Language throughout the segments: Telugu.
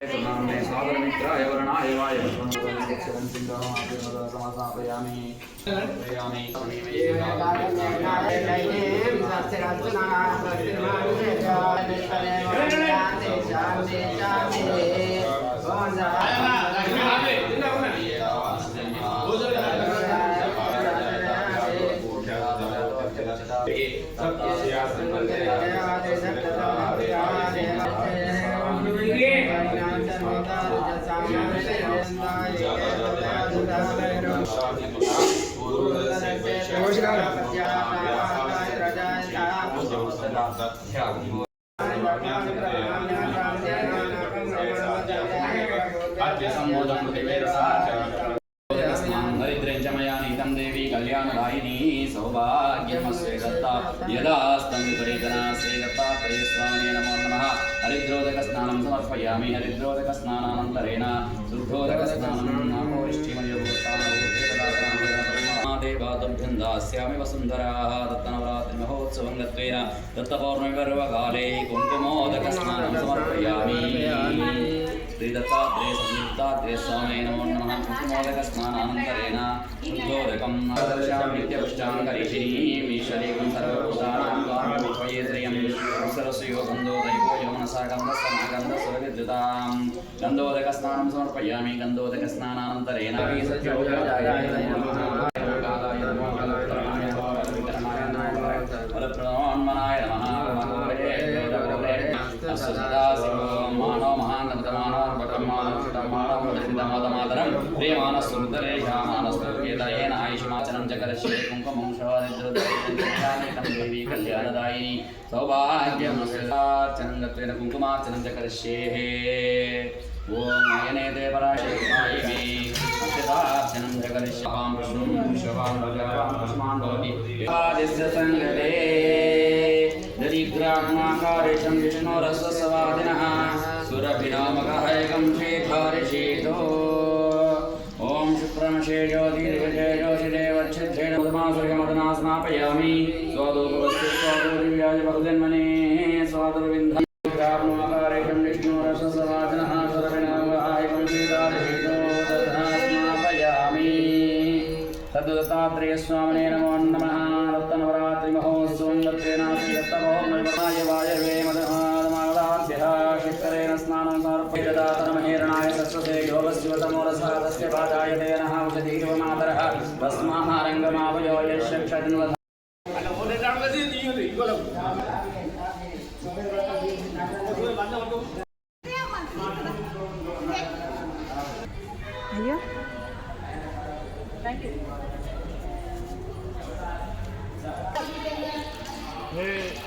సాగరమిత్రాయ వరుణాయ వాయ సమాసాపయామి హరిద్రం చ మయా నీతం దేవి కళ్యాణదాయిని సౌభాగ్యమస్య దత్తా యదాస్తం విపరీతనా శ్రీ స్వామి నమో నమ హరిద్రోదక స్నానం సమర్పయామి హరిద్రోదక స్నానానంతరేణ శుద్ధోదక స్నానం దేవాతభ్యం దాస్యామి వసుంధరా దత్తనవరాత్రి మహోత్సవం గత్వేన దత్తపౌర్ణమి పర్వకాలే కుంకుమోదక స్నానం సమర్పయామి శ్రీ దత్తాత్రేయ సంయుక్తాత్రేయ స్వామి నమో నమః కుంకుమోదక స్నానానంతరేణ శుద్ధోదకం దర్శామ్యత్యపుష్టాంగరిషిణీం ఈశ్వరీకం సర్వభూతానాం సరస్వయో గంధోదక స్నానం సమర్పయామి గంధోదక స్నానానంతరేణ వరప్రణోన్మనాయ నమః ఆయుష్మాచనం చ కరిష్యే కళ్యాణదాయిని సౌభాగ్యమస్యార్చనం కుంకుమార్చనం చ కరిష్యే ఓం అయనే దేవరాశేషాయిమే అక్షతార్చనం చ కరిష్యాం విష్ణుం విశ్వవాం భగవాన్ పశుమాన్ భవతి ఆదిస్య సంగతే దరిద్రాత్మాకారేషం విష్ణోరస్వసవాదినः సురభిరామకహైకం శేఖారిషేతో ఓం శుక్రమశేషో सर्गमदना समापयामि स्वादोपवस्य स्वादोदिव्याय भगजन्मने स्वादुर्विन्धाकारणमाकारेकं तद्दत्तात्रेयस्वामिने नमो नमः। रत्नवरात्रिमहोत्सवं वायवे मदमादाभ्यः शिखरेण स्नानं समर्पयदातनमहेरणाय सत्सते योगस्यवतमोरसा तस्य पादायते మాతరः భస్మాः రంగమావయో యశక్షన్వధ అయ్యో శివపదాయ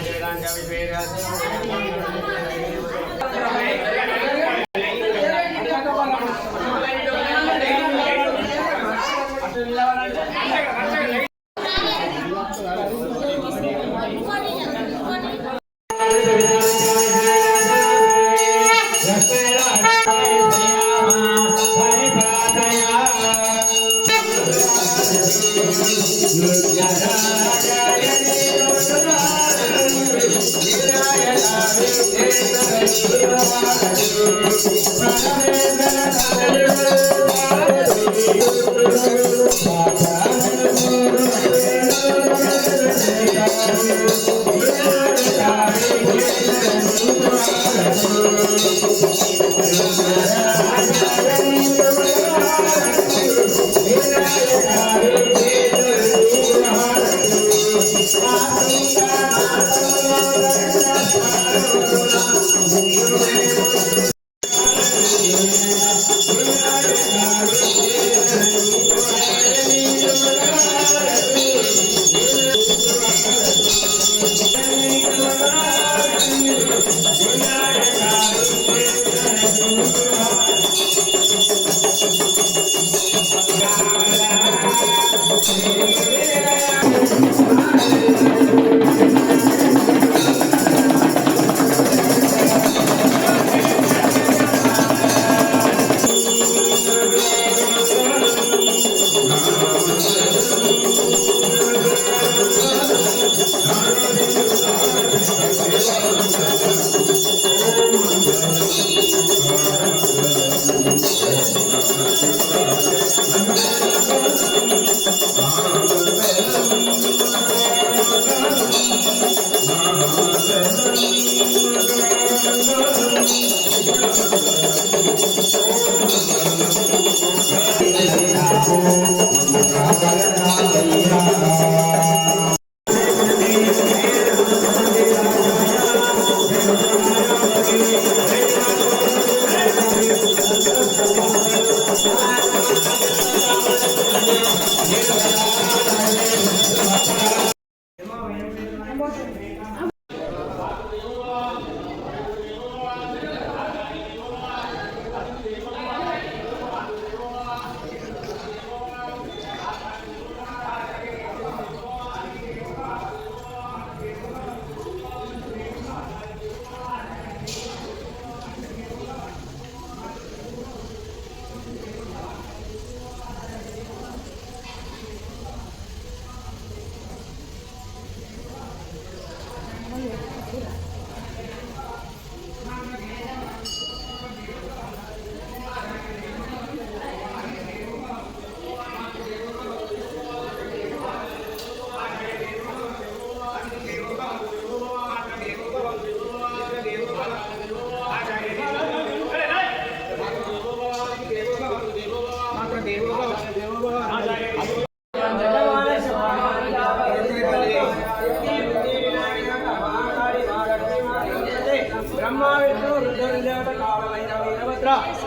Jai you Jai Jai Ram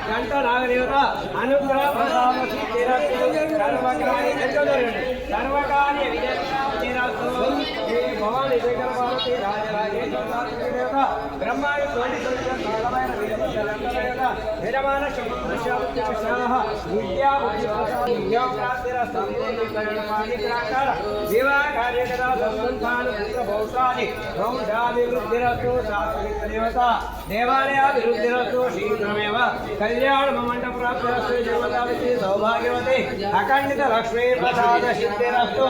గంట నాగదేవత అనుగ్రహ ప్రసాద సిద్ధిరస్తు సర్వకార్య సర్వకార్య శేఖర రాజరాజేశ్వర దేవాలయాభివృద్ధిరస్తు శీఘ్రమేవ కళ్యాణ మంట సౌభాగ్యవతి అఖండిత లక్ష్మీ ప్రసాద సిద్ధిరస్తు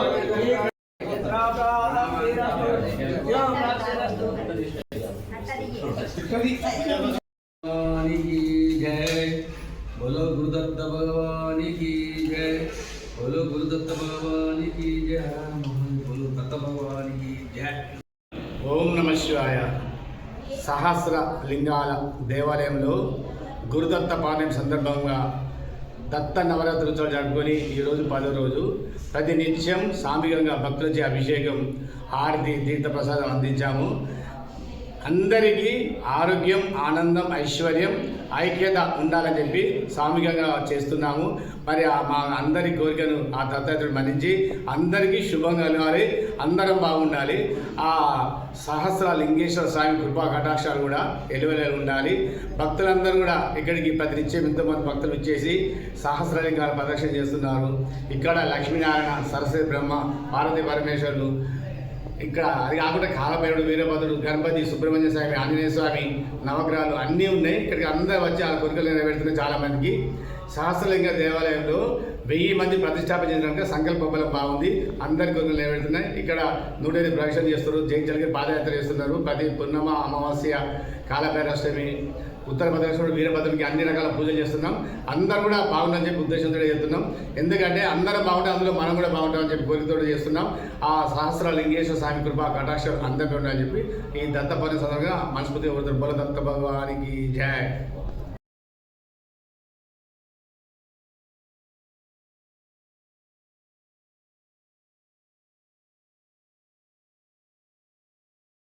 భగవానికి జయ దత్త భగవానికి ఓం నమ శివాయ. సహస్ర లింగాల దేవాలయంలో గురుదత్త పాలయం సందర్భంగా దత్త నవరాత్రి ఉత్సవాలు జరుపుకొని ఈరోజు పదో రోజు. ప్రతి నిత్యం సామికంగా భక్తులచే అభిషేకం ఆరతి తీర్థప్రసాదం అందించాము. అందరికీ ఆరోగ్యం ఆనందం ఐశ్వర్యం ఐక్యత ఉండాలని చెప్పి సామూహికంగా చేస్తున్నాము. మరి ఆ మా అందరి కోరికను ఆ దత్తాత్రుడు మన్నించి అందరికీ శుభం కలగాలి అందరం బాగుండాలి. ఆ సహస్ర లింగేశ్వర స్వామి కృపా కటాక్షాలు కూడా ఎలువెల ఉండాలి. భక్తులందరూ కూడా ఇక్కడికి ప్రతి నిత్యం ఎంతోమంది భక్తులు ఇచ్చేసి సహస్రలింగాలు ప్రదర్శన చేస్తున్నారు. ఇక్కడ లక్ష్మీనారాయణ సరస్వతి బ్రహ్మ పార్వతీ పరమేశ్వరులు ఇక్కడ అది కాకుండా కాలభైరుడు వీరభద్రుడు గణపతి సుబ్రహ్మణ్య స్వామి ఆంజనేయ స్వామి నవగ్రహాలు అన్నీ ఉన్నాయి. ఇక్కడికి అందరూ వచ్చి ఆ కోరికలు నెరవేరుతున్నాయి చాలామందికి సహస్రలింగ దేవాలయంలో వెయ్యి మంది ప్రతిష్టాపన చేసినాక సంకల్ప బలం బాగుంది. అందరి కోరికలు నెరవేరుతున్నాయి. ఇక్కడ నూటైదు ప్రవేశం చేస్తున్నారు. జైచలకి పాదయాత్ర చేస్తున్నారు. ప్రతి పున్నమ అమావాస్య కాలభైరాష్టమి ఉత్తర భద్రేశ్వరుడు వీరభద్రుడికి అన్ని రకాల పూజలు చేస్తున్నాం. అందరూ కూడా బాగుండాలని చెప్పి ఉద్దేశంతో చేస్తున్నాం. ఎందుకంటే అందరం బాగుంటే అందులో మనం కూడా బాగుంటామని చెప్పి కోరికతో చేస్తున్నాం. ఆ సహస్ర లింగేశ్వర స్వామి కృప కటాక్షం అందరికీ ఉండాలని చెప్పి ఈ దత్తపర్ణ సందర్భంగా మనస్ఫూర్తిగా కోరుతారు బల దత్త భగవానికి జయ